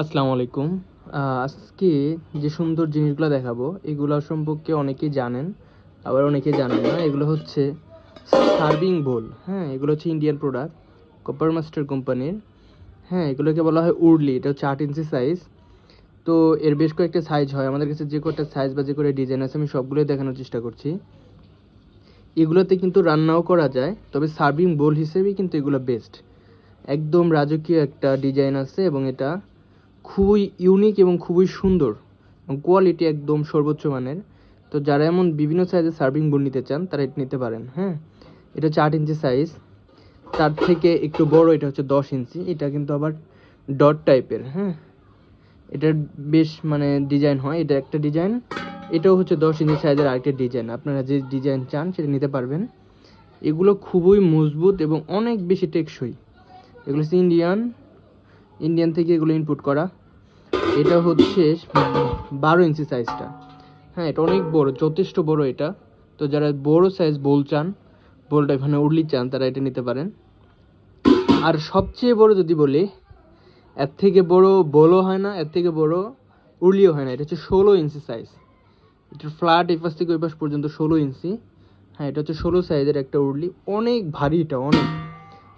আসসালামু আলাইকুম। আজকে যে সুন্দর জিনিসগুলো দেখাবো, এগুলো সম্পর্কে অনেকেই জানেন, আবার অনেকেই জানেন না। এগুলো হচ্ছে সার্ভিং বোল হ্যাঁ এগুলো হচ্ছে ইন্ডিয়ান প্রোডাক্ট কপার মাস্টার কোম্পানির। হ্যাঁ এগুলোকে বলা হয় উডলি এটা হচ্ছে আট ইঞ্চি সাইজ তো এর বেশ কয়েকটা সাইজ হয়। আমাদের কাছে যে কটা সাইজ বা যে কটা ডিজাইন আছে, আমি সবগুলোই দেখানোর চেষ্টা করছি। এগুলোতে কিন্তু রান্নাও করা যায়, তবে সার্ভিং বোল হিসেবেই কিন্তু এগুলো বেস্ট একদম রাজকীয় একটা ডিজাইন আছে এবং এটা খুবই ইউনিক এবং খুবই সুন্দর কোয়ালিটি একদম সর্বোচ্চ মানের। তো যারা এমন বিভিন্ন সাইজের সার্ভিং বোর্ড নিতে চান, তারা এটা নিতে পারেন হ্যাঁ? এটা হচ্ছে আট ইঞ্চি সাইজ তার থেকে একটু বড় এটা হচ্ছে দশ ইঞ্চি। এটা কিন্তু আবার ডট টাইপের হ্যাঁ? এটার বেশ মানে ডিজাইন হয়। এটা একটা ডিজাইন এটাও হচ্ছে দশ ইঞ্চি সাইজের আরেকটা ডিজাইন আপনারা যে ডিজাইন চান, সেটা নিতে পারবেন। এগুলো খুবই মজবুত এবং অনেক বেশি টেকসই। এগুলো হচ্ছে ইন্ডিয়ান ইন্ডিয়ান থেকে এগুলো ইনপুট করা। এটা হচ্ছে বারো ইঞ্চি সাইজটা হ্যাঁ এটা অনেক বড়, যথেষ্ট বড় এটা। তো যারা বড় সাইজ বোল চান বোলটা এখানে উড়লি চান, তারা এটা নিতে পারেন। আর সবচেয়ে বড় যদি বলি, এর থেকে বড় বোলও হয় না, এর থেকে বড় উড়লিও হয় না। এটা হচ্ছে ষোলো ইঞ্চি সাইজ এটার ফ্ল্যাট এই পাশ থেকে ওই পাশ পর্যন্ত ষোলো ইঞ্চি। হ্যাঁ এটা হচ্ছে ষোলো সাইজের একটা উড়লি অনেক ভারী এটা, অনেক।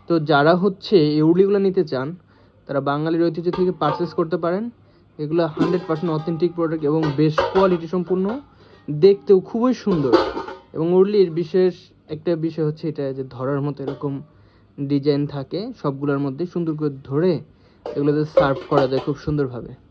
তো যারা হচ্ছে এই উড়লিগুলো নিতে চান তারা বাঙালির ঐতিহ্য থেকে পারচেস করতে পারেন। এগুলো হান্ড্রেড পার্সেন্ট অথেন্টিক প্রোডাক্ট এবং বেশ কোয়ালিটি সম্পূর্ণ। দেখতেও খুবই সুন্দর। এবং উর্লির বিশেষ একটা বিষয় হচ্ছে এটা যে ধরার মতো এরকম ডিজাইন থাকে, সবগুলোর মধ্যে সুন্দর করে ধরে এগুলোতে সার্ভ করা যায় খুব সুন্দরভাবে।